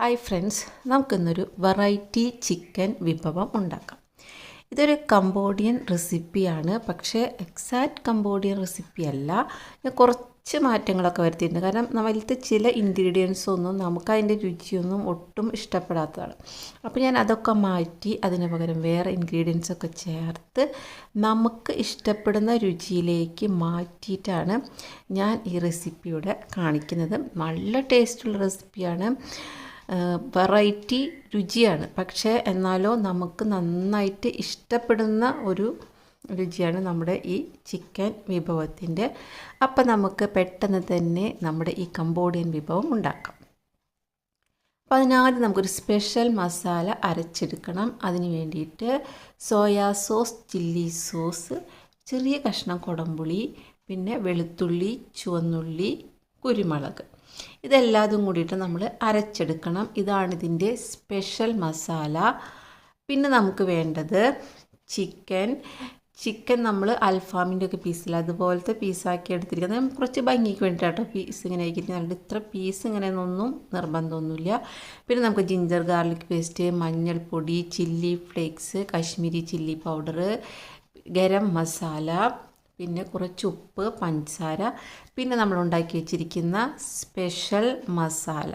Hi friends നമുക്കിന്നൊരു variety chicken വിഭവം ഉണ്ടാക്കാം. ഇതൊരു കംബോഡിയൻ റെസിപ്പിയാണ് പക്ഷേ എക്സാക്റ്റ് കംബോഡിയൻ റെസിപ്പി അല്ല. ഞാൻ കുറച്ച് മാറ്റങ്ങളൊക്കെ വരുത്തിയിട്ടുണ്ട്. കാരണം നമ്മളിലത്തെ ചില ഇൻഗ്രീഡിയൻസ് ഒന്നും നമുക്ക് അതിന്റെ രുചിയൊന്നും ഒട്ടും ഇഷ്ടപ്പെടാത്തതാണ്. അപ്പോൾ ഞാൻ അതൊക്കെ മാറ്റി അതിന് പകരം വേറെ ഇൻഗ്രീഡിയൻസ് ഒക്കെ ചേർത്ത് നമുക്ക് ഇഷ്ടപ്പെടുന്ന രുചിയിലേക്ക് മാറ്റിയിട്ടാണ് ഞാൻ ഈ റെസിപ്പിയുടെ കാണിക്കുന്നത്. നല്ല ടേസ്റ്റുള്ള റെസിപ്പിയാണ് വെറൈറ്റി രുചിയാണ്. പക്ഷേ എന്നാലോ നമുക്ക് നന്നായിട്ട് ഇഷ്ടപ്പെടുന്ന ഒരു രുചിയാണ് നമ്മുടെ ഈ ചിക്കൻ വിഭവത്തിന്റെ. അപ്പം നമുക്ക് പെട്ടെന്ന് തന്നെ നമ്മുടെ ഈ കംബോഡിയൻ വിഭവം ഉണ്ടാക്കാം. അപ്പോൾ അതിനാദ്യം നമുക്കൊരു സ്പെഷ്യൽ മസാല അരച്ചെടുക്കണം. അതിന് വേണ്ടിയിട്ട് സോയാ സോസ് ചില്ലി സോസ് ചെറിയ കഷ്ണം കുടംപുളി പിന്നെ വെളുത്തുള്ളി ചുവന്നുള്ളി കുരുമുളക്. ഇതെല്ലാതും കൂടിയിട്ട് നമ്മൾ അരച്ചെടുക്കണം. ഇതാണ് ഇതിന്റെ സ്പെഷ്യൽ മസാല പിന്നെ നമുക്ക് വേണ്ടത് ചിക്കൻ ചിക്കൻ നമ്മൾ അൽഫാമിന്റെ ഒക്കെ പീസിൽ അതുപോലത്തെ പീസാക്കി എടുത്തിരിക്കുന്നത്. കുറച്ച് ഭംഗിക്ക് വേണ്ടിയിട്ടോ പീസ് ഇങ്ങനെ ആയിരിക്കുന്നത് ഇത്ര പീസ് ഇങ്ങനെയൊന്നും നിർബന്ധമൊന്നുമില്ല. പിന്നെ നമുക്ക് ജിഞ്ചർ ഗാർലിക് പേസ്റ്റ് മഞ്ഞൾപ്പൊടി chilli flakes Kashmiri chilli powder garam masala പിന്നെ കുറച്ച് ഉപ്പ് പഞ്ചസാര പിന്നെ നമ്മൾ ഉണ്ടാക്കി വെച്ചിരിക്കുന്ന സ്പെഷ്യൽ മസാല.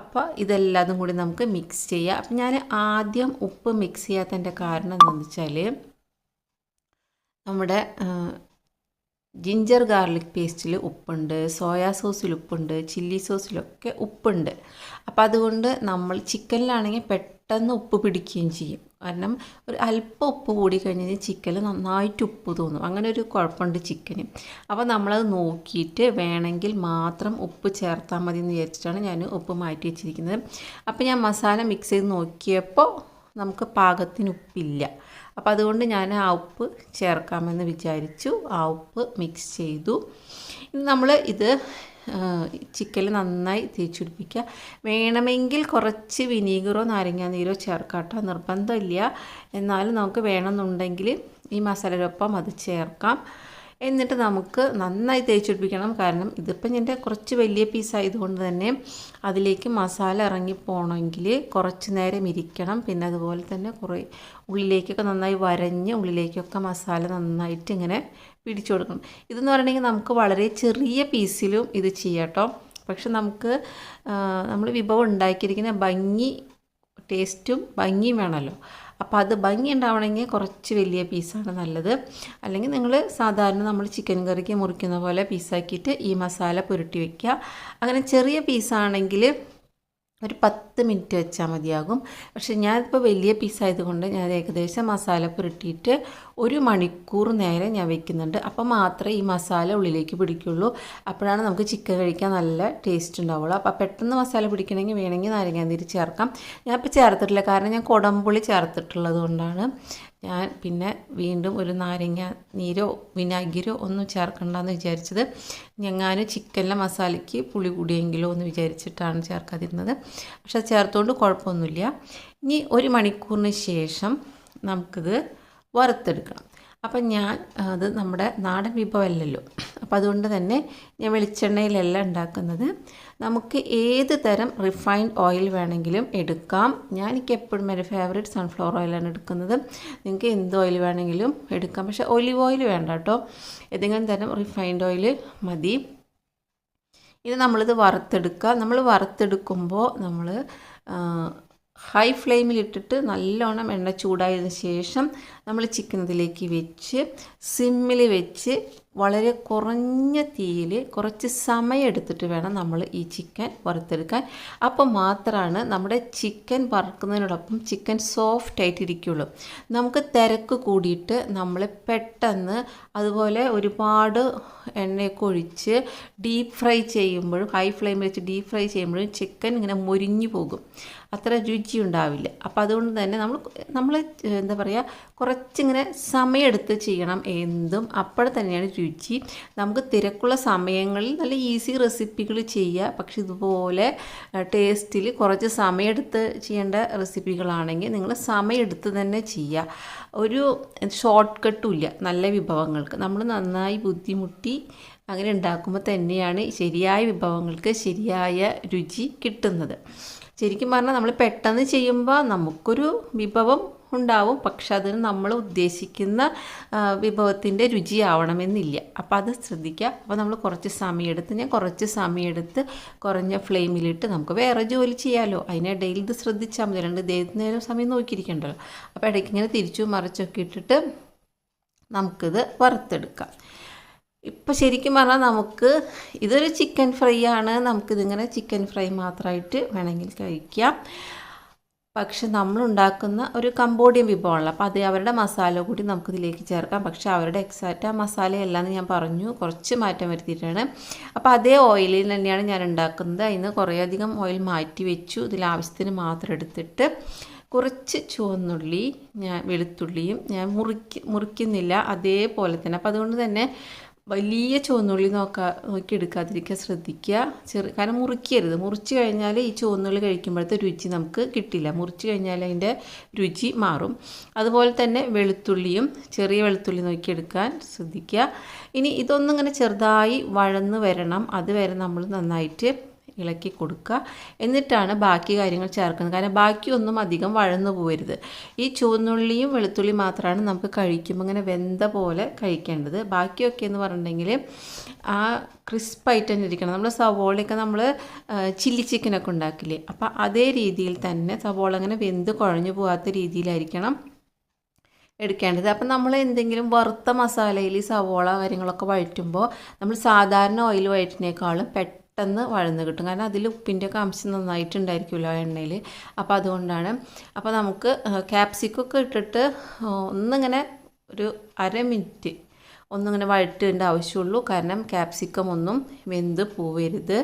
അപ്പോൾ ഇതെല്ലാതും കൂടി നമുക്ക് മിക്സ് ചെയ്യാം. അപ്പം ഞാൻ ആദ്യം ഉപ്പ് മിക്സ് ചെയ്യാത്തതിന്റെ കാരണം എന്താണെന്ന് വെച്ചാൽ നമ്മുടെ ജിഞ്ചർ ഗാർലിക് പേസ്റ്റിൽ ഉപ്പുണ്ട് സോയാ സോസിൽ ഉപ്പുണ്ട് ചില്ലി സോസിലൊക്കെ ഉപ്പുണ്ട്. അപ്പോൾ അതുകൊണ്ട് നമ്മൾ ചിക്കനിലാണെങ്കിൽ പെട്ടെന്ന് ഉപ്പ് പിടിക്കുകയും ചെയ്യും. കാരണം ഒരു അല്പം ഉപ്പ് കൂടി കഴിഞ്ഞാൽ ചിക്കൻ നന്നായിട്ട് ഉപ്പ് തോന്നും. അങ്ങനെ ഒരു കുഴപ്പമുണ്ട് ചിക്കന്. അപ്പോൾ നമ്മളത് നോക്കിയിട്ട് വേണമെങ്കിൽ മാത്രം ഉപ്പ് ചേർത്താൽ മതി എന്ന് വിചാരിച്ചിട്ടാണ് ഞാൻ ഉപ്പ് മാറ്റി വെച്ചിരിക്കുന്നത്. അപ്പോൾ ഞാൻ മസാല മിക്സ് ചെയ്ത് നോക്കിയപ്പോൾ നമുക്ക് പാകത്തിന് ഉപ്പില്ല. അപ്പോൾ അതുകൊണ്ട് ഞാൻ ആ ഉപ്പ് ചേർക്കാമെന്ന് വിചാരിച്ചു. ആ ഉപ്പ് മിക്സ് ചെയ്തു. നമ്മൾ ഇത് ചിക്കനിൽ നന്നായി തേച്ച് പിടിപ്പിക്കുക വേണമെങ്കിൽ കുറച്ച് വിനീഗറോ നാരങ്ങ നീരോ ചേർക്കാട്ടോ. നിർബന്ധമില്ല. എന്നാലും നമുക്ക് വേണമെന്നുണ്ടെങ്കിൽ ഈ മസാലയോടൊപ്പം അത് ചേർക്കാം. എന്നിട്ട് നമുക്ക് നന്നായി തേച്ചുപിടിപ്പിക്കണം. കാരണം ഇതിപ്പം എന്റെ കുറച്ച് വലിയ പീസായതുകൊണ്ട് തന്നെ അതിലേക്ക് മസാല ഇറങ്ങി പോകണമെങ്കിൽ കുറച്ച് നേരം ഇരിക്കണം. പിന്നെ അതുപോലെ തന്നെ കുറേ ഉള്ളിലേക്കൊക്കെ നന്നായി വരഞ്ഞ് ഉള്ളിലേക്കൊക്കെ മസാല നന്നായിട്ട് ഇങ്ങനെ പിടിച്ചു കൊടുക്കണം. ഇതെന്ന് പറയണമെങ്കിൽ നമുക്ക് വളരെ ചെറിയ പീസിലും ഇത് ചെയ്യാം പക്ഷെ നമുക്ക് നമ്മൾ വിഭവം ഉണ്ടാക്കിയിരിക്കുന്ന ഭംഗി ടേസ്റ്റും ഭംഗിയും വേണമല്ലോ. അപ്പോൾ അത് ഭംഗി ഉണ്ടാവണമെങ്കിൽ കുറച്ച് വലിയ പീസാണ് നല്ലത്. അല്ലെങ്കിൽ നിങ്ങൾ സാധാരണ നമ്മൾ ചിക്കൻ കറിക്ക് മുറിക്കുന്ന പോലെ പീസാക്കിയിട്ട് ഈ മസാല പുരട്ടി വയ്ക്കുക അങ്ങനെ ചെറിയ പീസാണെങ്കിൽ ഒരു പത്ത് മിനിറ്റ് വെച്ചാൽ മതിയാകും. പക്ഷെ ഞാനിപ്പോൾ വലിയ പീസായതുകൊണ്ട് ഞാൻ ഏകദേശം മസാല പുരട്ടിയിട്ട് ഒരു മണിക്കൂർ നേരം ഞാൻ വെക്കുന്നുണ്ട്. അപ്പോൾ മാത്രമേ ഈ മസാല ഉള്ളിലേക്ക് പിടിക്കുള്ളൂ. അപ്പോഴാണ് നമുക്ക് ചിക്കൻ കഴിക്കാൻ നല്ല ടേസ്റ്റ് ഉണ്ടാവുള്ളൂ. അപ്പോൾ പെട്ടെന്ന് മസാല പിടിക്കണമെങ്കിൽ വേണമെങ്കിൽ നാരങ്ങാനീര് ചേർക്കാം. ഞാനിപ്പോൾ ചേർത്തിട്ടില്ല. കാരണം ഞാൻ കുടംപുളി ചേർത്തിട്ടുള്ളത് കൊണ്ടാണ്. ഞാൻ പിന്നെ വീണ്ടും ഒരു നാരങ്ങ നീരോ വിനാഗിരോ ഒന്നും ചേർക്കണ്ടെന്ന് വിചാരിച്ചത് ഞങ്ങൾ ചിക്കനിലെ മസാലയ്ക്ക് പുളി കൂടിയെങ്കിലോ എന്ന് വിചാരിച്ചിട്ടാണ് ചേർക്കാതിരുന്നത്. പക്ഷെ ചേർത്തുകൊണ്ട് കുഴപ്പമൊന്നുമില്ല. ഇനി ഒരു മണിക്കൂറിന് ശേഷം നമുക്കിത് വറുത്തെടുക്കണം. അപ്പം ഞാൻ അത് നമ്മുടെ നാടൻ വിഭവമല്ലല്ലോ. അപ്പോൾ അതുകൊണ്ട് തന്നെ ഞാൻ വെളിച്ചെണ്ണയിലല്ല ഉണ്ടാക്കുന്നത്. നമുക്ക് ഏത് തരം റിഫൈൻഡ് ഓയിൽ വേണമെങ്കിലും എടുക്കാം. ഞാൻ എനിക്ക് എപ്പോഴും എന്റെ ഫേവറേറ്റ് സൺഫ്ലവർ ഓയിലാണ് എടുക്കുന്നത്. നിങ്ങൾക്ക് എന്ത് ഓയിൽ വേണമെങ്കിലും എടുക്കാം. പക്ഷേ ഒലിവ് ഓയിൽ വേണ്ട കേട്ടോ. ഏതെങ്കിലും തരം റിഫൈൻഡ് ഓയിൽ മതി. ഇനി നമ്മളിത് വറുത്തെടുക്കുക. നമ്മൾ വറുത്തെടുക്കുമ്പോൾ നമ്മൾ ഹൈ ഫ്ലെയിമിലിട്ടിട്ട് നല്ലോണം എണ്ണ ചൂടായതിനു ശേഷം നമ്മൾ ചിക്കൻ ഇതിലേക്ക് വെച്ച് സിമ്മിൽ വെച്ച് വളരെ കുറഞ്ഞ തീയിൽ കുറച്ച് സമയം എടുത്തിട്ട് വേണം നമ്മൾ ഈ ചിക്കൻ വറുത്തെടുക്കാൻ. അപ്പോൾ മാത്രമാണ് നമ്മുടെ ചിക്കൻ വറുക്കുന്നതിനോടൊപ്പം ചിക്കൻ സോഫ്റ്റ് ആയിട്ട് ഇരിക്കുള്ളൂ നമുക്ക് തിരക്ക് കൂടിയിട്ട് നമ്മൾ പെട്ടെന്ന് അതുപോലെ ഒരുപാട് എണ്ണയൊക്കെ ഒഴിച്ച് ഡീപ്പ് ഫ്രൈ ചെയ്യുമ്പോഴും ഹൈ ഫ്ലെയിം വെച്ച് ഡീപ്പ് ഫ്രൈ ചെയ്യുമ്പോഴും ചിക്കൻ ഇങ്ങനെ മുരിഞ്ഞു പോകും. അത്ര രുചി ഉണ്ടാവില്ല. അപ്പോൾ അതുകൊണ്ട് തന്നെ നമ്മൾ നമ്മൾ എന്താ പറയുക കുറച്ചിങ്ങനെ സമയമെടുത്ത് ചെയ്യണം എന്തും. അപ്പോൾ തന്നെയാണ് രുചി നമുക്ക് തിരക്കുള്ള സമയങ്ങളിൽ നല്ല ഈസി റെസിപ്പികൾ ചെയ്യുക. പക്ഷെ ഇതുപോലെ ടേസ്റ്റിൽ കുറച്ച് സമയമെടുത്ത് ചെയ്യേണ്ട റെസിപ്പികളാണെങ്കിൽ നിങ്ങൾ സമയമെടുത്ത് തന്നെ ചെയ്യുക. ഒരു ഷോർട്ട് കട്ടും ഇല്ല. നല്ല വിഭവങ്ങൾക്ക്. നമ്മൾ നന്നായി ബുദ്ധിമുട്ടി അങ്ങനെ ഉണ്ടാക്കുമ്പോൾ തന്നെയാണ് ശരിയായ വിഭവങ്ങൾക്ക് ശരിയായ രുചി കിട്ടുന്നത്. ശരിക്കും പറഞ്ഞാൽ നമ്മൾ പെട്ടെന്ന് ചെയ്യുമ്പോൾ നമുക്കൊരു വിഭവം ഉണ്ടാവും. പക്ഷെ അതിന് നമ്മൾ ഉദ്ദേശിക്കുന്ന വിഭവത്തിന്റെ രുചിയാവണമെന്നില്ല. അപ്പോൾ അത് ശ്രദ്ധിക്കുക. അപ്പോൾ നമ്മൾ കുറച്ച് സമയമെടുത്ത് ഞാൻ കുറച്ച് സമയമെടുത്ത് കുറഞ്ഞ ഫ്ലെയിമിലിട്ട് നമുക്ക് വേറെ ജോലി ചെയ്യാമല്ലോ അതിനിടയിൽ ഇത് ശ്രദ്ധിച്ചാൽ മതി. രണ്ട് ഏത് നേരം സമയം നോക്കിയിരിക്കണ്ടല്ലോ. അപ്പോൾ ഇടയ്ക്ക് ഇങ്ങനെ തിരിച്ചു മറിച്ചൊക്കെ ഇട്ടിട്ട് നമുക്കിത് വറുത്തെടുക്കാം. ഇപ്പോൾ ശരിക്കും പറഞ്ഞാൽ നമുക്ക് ഇതൊരു ചിക്കൻ ഫ്രൈ ആണ്. നമുക്കിതിങ്ങനെ ചിക്കൻ ഫ്രൈ മാത്രമായിട്ട് വേണമെങ്കിൽ കഴിക്കാം. പക്ഷെ നമ്മൾ ഉണ്ടാക്കുന്ന ഒരു കമ്പോഡിയൻ വിഭവമാണല്ലോ. അപ്പോൾ അത് അവരുടെ മസാല കൂടി നമുക്കിതിലേക്ക് ചേർക്കാം. പക്ഷേ അവരുടെ എക്സാക്റ്റ് ആ മസാലയല്ലാന്ന് ഞാൻ പറഞ്ഞു. കുറച്ച് മാറ്റം വരുത്തിയിട്ടാണ്. അപ്പോൾ അതേ ഓയിലിൽ തന്നെയാണ് ഞാൻ ഉണ്ടാക്കുന്നത്. അതിന് കുറേയധികം ഓയിൽ മാറ്റി വെച്ചു. ഇതിൽ ആവശ്യത്തിന് മാത്രം എടുത്തിട്ട് കുറച്ച് ചുവന്നുള്ളി ഞാൻ വെളുത്തുള്ളിയും ഞാൻ മുറിക്ക് മുറിക്കുന്നില്ല. അതേപോലെ തന്നെ. അപ്പോൾ അതുകൊണ്ട് തന്നെ വലിയ ചുവന്നുള്ളി നോക്കാ നോക്കി എടുക്കാതിരിക്കാൻ ശ്രദ്ധിക്കുക. ചെറു കാരണം മുറിക്കരുത്. മുറിച്ച് കഴിഞ്ഞാൽ ഈ ചുവന്നുള്ളി കഴിക്കുമ്പോഴത്തെ രുചി നമുക്ക് കിട്ടില്ല. മുറിച്ച് കഴിഞ്ഞാൽ അതിന്റെ രുചി മാറും. അതുപോലെ തന്നെ വെളുത്തുള്ളിയും ചെറിയ വെളുത്തുള്ളി നോക്കി എടുക്കാൻ ശ്രദ്ധിക്കുക. ഇനി ഇതൊന്നും ഇങ്ങനെ ചെറുതായി വഴന്ന് വരണം. അതുവരെ നമ്മൾ നന്നായിട്ട് ഇളക്കി കൊടുക്കുക. എന്നിട്ടാണ് ബാക്കി കാര്യങ്ങൾ ചേർക്കുന്നത്. കാരണം ബാക്കിയൊന്നും അധികം വഴന്നു പോകരുത് ഈ ചുവന്നുള്ളിയും വെളുത്തുള്ളിയും മാത്രമാണ് നമുക്ക് കഴിക്കുമ്പോൾ ഇങ്ങനെ വെന്ത പോലെ കഴിക്കേണ്ടത്. ബാക്കിയൊക്കെ എന്ന് പറഞ്ഞിട്ടുണ്ടെങ്കിൽ ആ ക്രിസ്പായിട്ട് തന്നെ ഇരിക്കണം. നമ്മൾ സവോളയൊക്കെ നമ്മൾ ചില്ലി ചിക്കനൊക്കെ ഉണ്ടാക്കില്ലേ? അപ്പോൾ അതേ രീതിയിൽ തന്നെ സവോള അങ്ങനെ വെന്ത് കുഴഞ്ഞു പോകാത്ത രീതിയിലായിരിക്കണം എടുക്കേണ്ടത്. അപ്പം നമ്മൾ എന്തെങ്കിലും വറുത്ത മസാലയിൽ സവോള കാര്യങ്ങളൊക്കെ വഴറ്റുമ്പോൾ നമ്മൾ സാധാരണ ഓയിൽ വഴറ്റിനേക്കാളും പെട്ടെന്ന് പെട്ടെന്ന് വഴന്ന് കിട്ടും. കാരണം അതിൽ ഉപ്പിന്റെ ഒക്കെ അംശം നന്നായിട്ടുണ്ടായിരിക്കുമല്ലോ എണ്ണയിൽ. അപ്പോൾ അതുകൊണ്ടാണ്. അപ്പോൾ നമുക്ക് ക്യാപ്സിക്കൊക്കെ ഇട്ടിട്ട് ഒന്നിങ്ങനെ ഒരു അര മിനിറ്റ് ഒന്നിങ്ങനെ വഴറ്റേണ്ട ആവശ്യമുള്ളൂ. കാരണം ക്യാപ്സിക്കം ഒന്നും വെന്ത് പോവരുത്.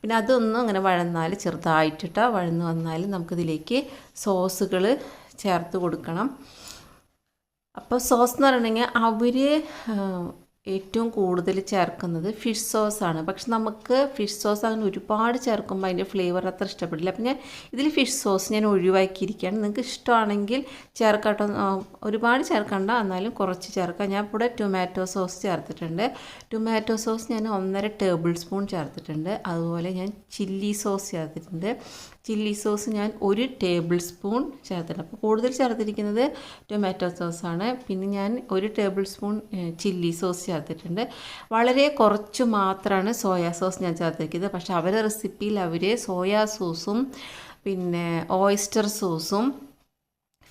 പിന്നെ അതൊന്നും അങ്ങനെ വഴന്നാൽ ചെറുതായിട്ടിട്ട് വഴന്ന് വന്നാൽ നമുക്കിതിലേക്ക് സോസുകൾ ചേർത്ത് കൊടുക്കണം. അപ്പോൾ സോസ് എന്ന് പറഞ്ഞിട്ടുണ്ടെങ്കിൽ അവർ ഏറ്റവും കൂടുതൽ ചേർക്കുന്നത് ഫിഷ് സോസാണ് പക്ഷെ നമുക്ക് ഫിഷ് സോസ് അങ്ങനെ ഒരുപാട് ചേർക്കുമ്പോൾ അതിന്റെ ഫ്ലേവർ അത്ര ഇഷ്ടപ്പെടില്ല. അപ്പം ഞാൻ ഇതിൽ ഫിഷ് സോസ് ഞാൻ ഒഴിവാക്കിയിരിക്കുകയാണ്. നിങ്ങൾക്ക് ഇഷ്ടമാണെങ്കിൽ ചേർക്കാട്ടോ. ഒരുപാട് ചേർക്കണ്ട. എന്നാലും കുറച്ച് ചേർക്കാം. ഞാൻ ഇവിടെ ടൊമാറ്റോ സോസ് ചേർത്തിട്ടുണ്ട്. ടൊമാറ്റോ സോസ് ഞാൻ ഒന്നര ടേബിൾ സ്പൂൺ ചേർത്തിട്ടുണ്ട്. അതുപോലെ ഞാൻ ചില്ലി സോസ് ചേർത്തിട്ടുണ്ട്. ചില്ലി സോസ് ഞാൻ ഒരു ടേബിൾ സ്പൂൺ ചേർത്തിട്ടുണ്ട്. അപ്പോൾ കൂടുതൽ ചേർത്തിരിക്കുന്നത് ടൊമാറ്റോ സോസാണ് പിന്നെ ഞാൻ ഒരു ടേബിൾ സ്പൂൺ ചില്ലി സോസ് ചേർത്തിട്ടുണ്ട്. വളരെ കുറച്ച് മാത്രമാണ് സോയാ സോസ് ഞാൻ ചേർത്തിരിക്കുന്നത്. പക്ഷെ അവരുടെ റെസിപ്പിയിൽ അവർ സോയാ സോസും പിന്നെ ഓയിസ്റ്റർ സോസും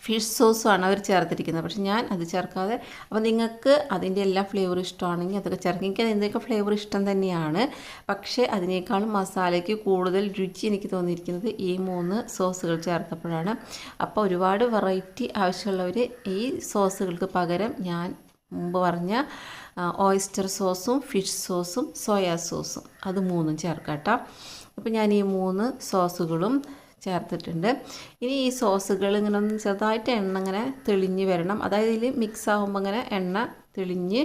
ഫിഷ് സോസുമാണ് അവർ ചേർത്തിരിക്കുന്നത്. പക്ഷെ ഞാൻ അത് ചേർക്കാതെ അപ്പോൾ നിങ്ങൾക്ക് അതിന്റെ എല്ലാ ഫ്ലേവർ ഇഷ്ടമാണെങ്കിൽ അതൊക്കെ ചേർക്കും. എനിക്ക് അതിന്റെയൊക്കെ ഫ്ലേവർ ഇഷ്ടം തന്നെയാണ്. പക്ഷേ അതിനേക്കാളും മസാലയ്ക്ക് കൂടുതൽ രുചി എനിക്ക് തോന്നിയിരിക്കുന്നത് ഈ മൂന്ന് സോസുകൾ ചേർത്തപ്പോഴാണ്. അപ്പോൾ ഒരുപാട് വെറൈറ്റി ആവശ്യമുള്ളവർ ഈ സോസുകൾക്ക് പകരം ഞാൻ മുമ്പ് പറഞ്ഞ ഓയിസ്റ്റർ സോസും ഫിഷ് സോസും സോയാ സോസും അത് മൂന്നും ചേർക്കാം കേട്ടോ. അപ്പോൾ ഞാൻ ഈ മൂന്ന് സോസുകളും ചേർത്തിട്ടുണ്ട്. ഇനി ഈ സോസുകൾ ഇങ്ങനെ ഒന്ന് ചെറുതായിട്ട് എണ്ണ ഇങ്ങനെ തെളിഞ്ഞ് വരണം. അതായത് ഇതിൽ മിക്സ് ആകുമ്പോൾ ഇങ്ങനെ എണ്ണ തെളിഞ്ഞ്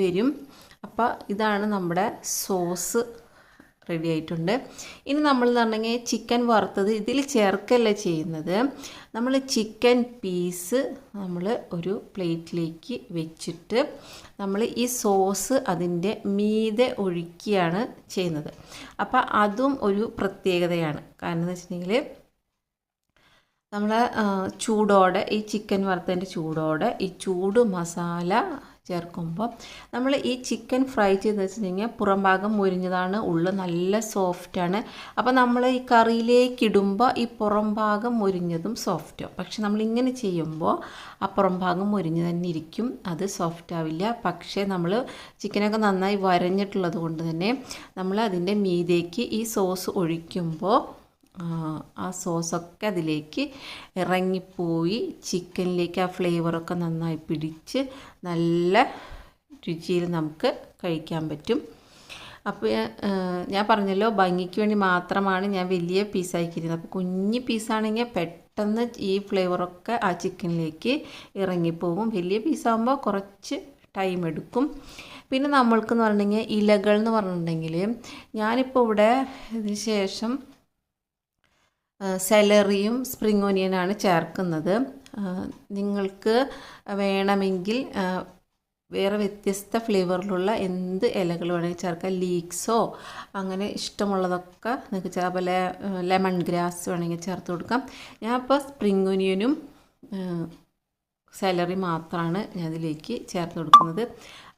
വരും. അപ്പോൾ ഇതാണ് നമ്മുടെ സോസ് റെഡി ആയിട്ടുണ്ട്. ഇനി നമ്മൾ എന്ന് പറഞ്ഞെങ്കിൽ ചിക്കൻ വറുത്തത് ഇതിൽ ചേർക്കല്ല ചെയ്യുന്നത്? നമ്മൾ ചിക്കൻ പീസ് നമ്മൾ ഒരു പ്ലേറ്റിലേക്ക് വെച്ചിട്ട് നമ്മൾ ഈ സോസ് അതിന്റെ മീതെ ഒഴിക്കുകയാണ് ചെയ്യുന്നത്. അപ്പോൾ അതും ഒരു പ്രത്യേകതയാണ്. കാരണം എന്ന് വെച്ചിട്ടുണ്ടെങ്കിൽ നമ്മൾ ചൂടോടെ ഈ ചിക്കൻ വറുത്തതിന്റെ ചൂടോടെ ഈ ചൂട് മസാല ചേർക്കുമ്പോൾ നമ്മൾ ഈ ചിക്കൻ ഫ്രൈ ചെയ്ത് വെച്ചിട്ടുണ്ടെങ്കിൽ പുറം ഭാഗം മുരിഞ്ഞതാണ് ഉള്ളു നല്ല സോഫ്റ്റാണ് അപ്പോൾ നമ്മൾ ഈ കറിയിലേക്ക് ഇടുമ്പോൾ ഈ പുറം ഭാഗം മുരിഞ്ഞതും സോഫ്റ്റും പക്ഷെ നമ്മൾ ഇങ്ങനെ ചെയ്യുമ്പോൾ ആ പുറം ഭാഗം മുരിഞ്ഞ് തന്നെ ഇരിക്കും അത് സോഫ്റ്റ് ആവില്ല. പക്ഷേ നമ്മൾ ചിക്കനൊക്കെ നന്നായി വരഞ്ഞിട്ടുള്ളത് കൊണ്ട് തന്നെ നമ്മൾ അതിന്റെ മീതേക്ക് ഈ സോസ് ഒഴിക്കുമ്പോൾ ആ സോസൊക്കെ അതിലേക്ക് ഇറങ്ങിപ്പോയി ചിക്കനിലേക്ക് ആ ഫ്ലേവറൊക്കെ നന്നായി പിടിച്ച് നല്ല രുചിയിൽ നമുക്ക് കഴിക്കാൻ പറ്റും. അപ്പോൾ ഞാൻ പറഞ്ഞല്ലോ ഭംഗിക്ക് വേണ്ടി മാത്രമാണ് ഞാൻ വലിയ പീസാക്കിയിരുന്നത് അപ്പോൾ കുഞ്ഞ് പീസാണെങ്കിൽ പെട്ടെന്ന് ഈ ഫ്ലേവറൊക്കെ ആ ചിക്കനിലേക്ക് ഇറങ്ങിപ്പോകും വലിയ പീസാകുമ്പോൾ കുറച്ച് ടൈം എടുക്കും. പിന്നെ നമ്മൾക്കെന്ന് പറഞ്ഞിട്ടുണ്ടെങ്കിൽ ഇലകൾ എന്ന് പറഞ്ഞിട്ടുണ്ടെങ്കിൽ ഞാനിപ്പോൾ ഇവിടെ ഇതിന് ശേഷം സെലറിയും സ്പ്രിങ് ഓനിയനാണ് ചേർക്കുന്നത്. നിങ്ങൾക്ക് വേണമെങ്കിൽ വേറെ വ്യത്യസ്ത ഫ്ലേവറിലുള്ള എന്ത് ഇലകൾ വേണമെങ്കിൽ ചേർക്കാം. ലീക്സോ അങ്ങനെ ഇഷ്ടമുള്ളതൊക്കെ നിങ്ങൾക്ക് ചേർക്കാം. അതുപോലെ ലെമൺ ഗ്രാസ് വേണമെങ്കിൽ ചേർത്ത് കൊടുക്കാം. ഞാൻ ഇപ്പോൾ സ്പ്രിംഗ് ഒനിയനും സാലറി മാത്രമാണ് ഞാൻ ഇതിലേക്ക് ചേർത്ത് കൊടുക്കുന്നത്.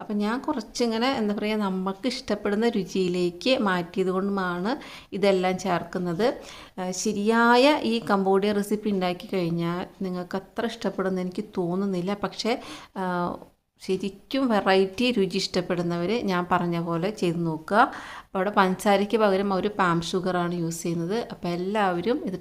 അപ്പം ഞാൻ കുറച്ചിങ്ങനെ എന്താ പറയുക നമുക്ക് ഇഷ്ടപ്പെടുന്ന രുചിയിലേക്ക് മാറ്റിയത് കൊണ്ടുമാണ് ഇതെല്ലാം ചേർക്കുന്നത്. ശരിയായ ഈ കമ്പോഡിയ റെസിപ്പി ഉണ്ടാക്കി കഴിഞ്ഞാൽ നിങ്ങൾക്ക് അത്ര ഇഷ്ടപ്പെടുന്ന എനിക്ക് തോന്നുന്നില്ല. പക്ഷേ ശരിക്കും വെറൈറ്റി രുചി ഇഷ്ടപ്പെടുന്നവർ ഞാൻ പറഞ്ഞ പോലെ ചെയ്ത് നോക്കുക. അപ്പോൾ അവിടെ പഞ്ചസാരയ്ക്ക് പകരം ഒരു പാം ഷുഗറാണ് യൂസ് ചെയ്യുന്നത്. അപ്പോൾ എല്ലാവരും ഇത്